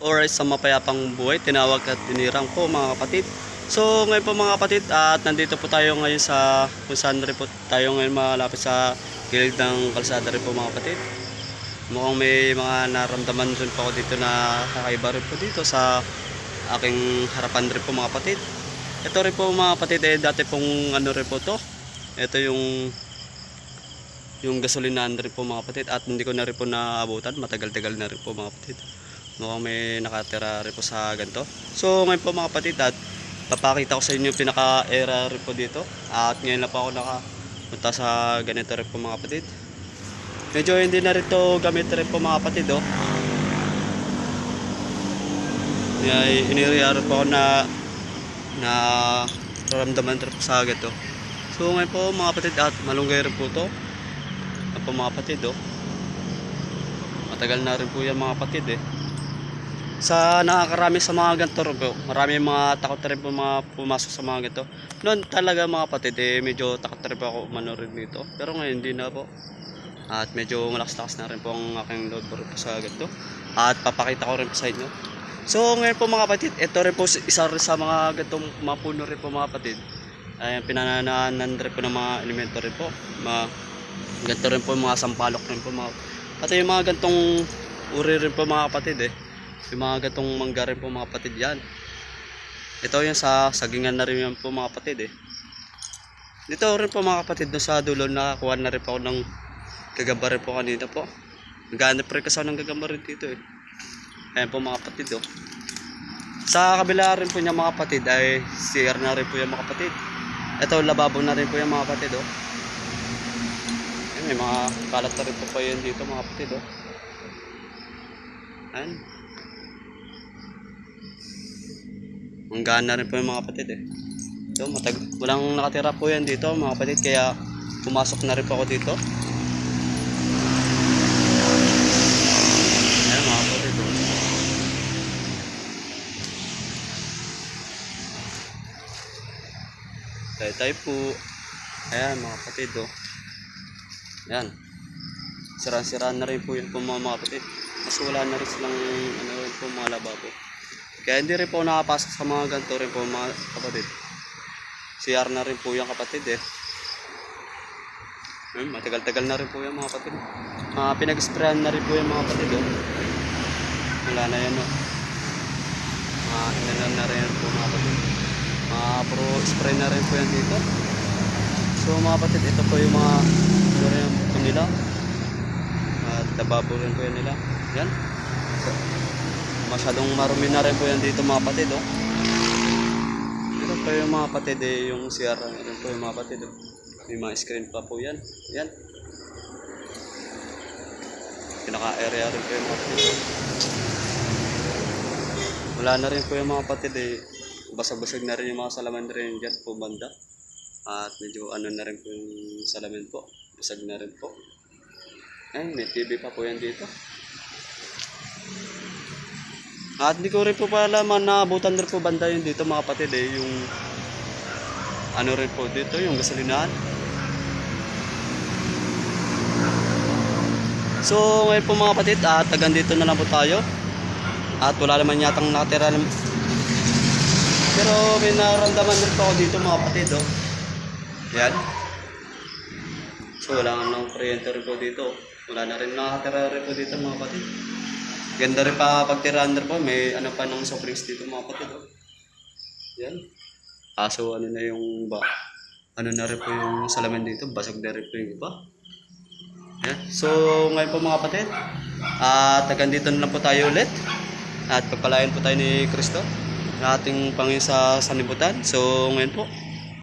or sa mapayapang buhay, tinawag at tinirang po mga kapatid. So ngayon po mga kapatid at nandito po tayo ngayon sa kung saan rin po tayo ngayon malapit sa gilid ng kalsada rin po mga kapatid. Mukhang may mga naramdaman rin po ako dito na kakaiba rin po dito sa aking harapan rin po mga kapatid. Ito rin po mga kapatid eh dati pong ano rin po to. Ito yung yung gasolinahan rin po mga kapatid at hindi ko na rin po naabutan matagal-tagal na rin po mga kapatid mukhang may nakatira rin po sa ganito. So ngayon po mga kapatid at papakita ko sa inyo yung pinaka-era rin po dito. At ngayon na po ako nakapunta sa ganito rin po mga kapatid. Medyo hindi na rin to gamit rin po mga kapatid oh. May iniriyaran po ako na na raramdaman rin po sa ganito. So ngayon po mga kapatid at malunggay rin po to. Yan po mga kapatid oh. Matagal na rin po yan mga kapatid eh. Sa nakakarami sa mga ganito rin marami mga takot rin po mga pumasok sa mga ganito. Noon talaga mga kapatid eh, medyo takot rin po ako umano rin dito. Pero ngayon hindi na po. At medyo malakas-lakas na rin po ang aking load po sa ganito. At papakita ko rin po sa inyo. So ngayon po mga kapatid, ito rin po isa rin sa mga ganitong mga puno rin po mga kapatid. Ay pinanananan rin po ng mga elemento rin po. Mga Ganito rin po mga sampalok rin po mga At yung mga gantong uri rin po mga kapatid eh. Yung mga gantong mangga rin po mga kapatid yan. Ito yung sa sagingan na rin yan po mga kapatid eh. Dito rin po mga kapatid doon sa dulo nakakuha na rin po ako ng gagamba rin po kanina po. Naghanap rin kasi ako ng gagamba rin dito eh. Ayan po mga kapatid oh. Sa kabila rin po niya mga kapatid ay CR na rin po yan mga kapatid. Ito lababo na rin po yan mga kapatid oh. Ayan, may mga kalat na rin po pa yun dito mga kapatid oh. Ayan. Manggaan na rin po yung mga kapatid eh. So, matag walang nakatira po yan dito mga kapatid kaya pumasok na rin po ako dito. Ayan kapatid oh. Tayo tayo po. Ayan mga kapatid oh. Ayan. Siraan-siraan na rin po yun po mga kapatid. Mas wala na rin silang ano rin po mga lababo. Kaya hindi rin po nakapasok sa mga ganito rin po mga kapatid. CR na rin po yung kapatid eh. Ayun, matagal-tagal na rin po yung mga kapatid. Mga pinag-sprayan na rin po yung mga kapatid oh. Wala na yan oh. Mga inanan na rin po mga kapatid. Mga pro spray na rin po yan dito. So mga kapatid, ito po yung mga ano rin ito nila. At lababo rin po yan nila. Yan. So, masyadong marumi na rin po yan dito mga kapatid. Oh. Ito po yung mga kapatid eh, yung CR rin po yung mga kapatid. Oh. May mga screen pa po yan. Yan. Pinaka-area rin po yung mga kapatid. oh. Wala na rin po yung mga kapatid eh. Basag-basag na rin yung mga salaman rin dyan po banda. At medyo ano na rin po yung salamin po. Basag na rin po. Ay, may TV pa po yan dito. At hindi ko rin po pala man naabutan rin po banda yun dito mga kapatid eh. Yung ano rin po dito, yung gasolinahan. So ngayon po mga kapatid, at tagan dito na lang po tayo. At wala naman yatang nakatira ng... Pero may naramdaman din po ako dito mga kapatid oh. Yan. So wala nga nang kuryente rin po dito. Wala na rin nakatira rin po dito mga kapatid. Ganda rin pa pagtiraan rin po. May ano pa ng soft dito mga kapatid oh. Yan. Aso ano na yung ba? Ano na rin po yung salamin dito. Basag na rin po yung iba. Yan. So ngayon po mga kapatid. At tagan dito na lang po tayo ulit. At pagpalayan po tayo ni Kristo. Na ating Panginoon sa sanibutan. So ngayon po.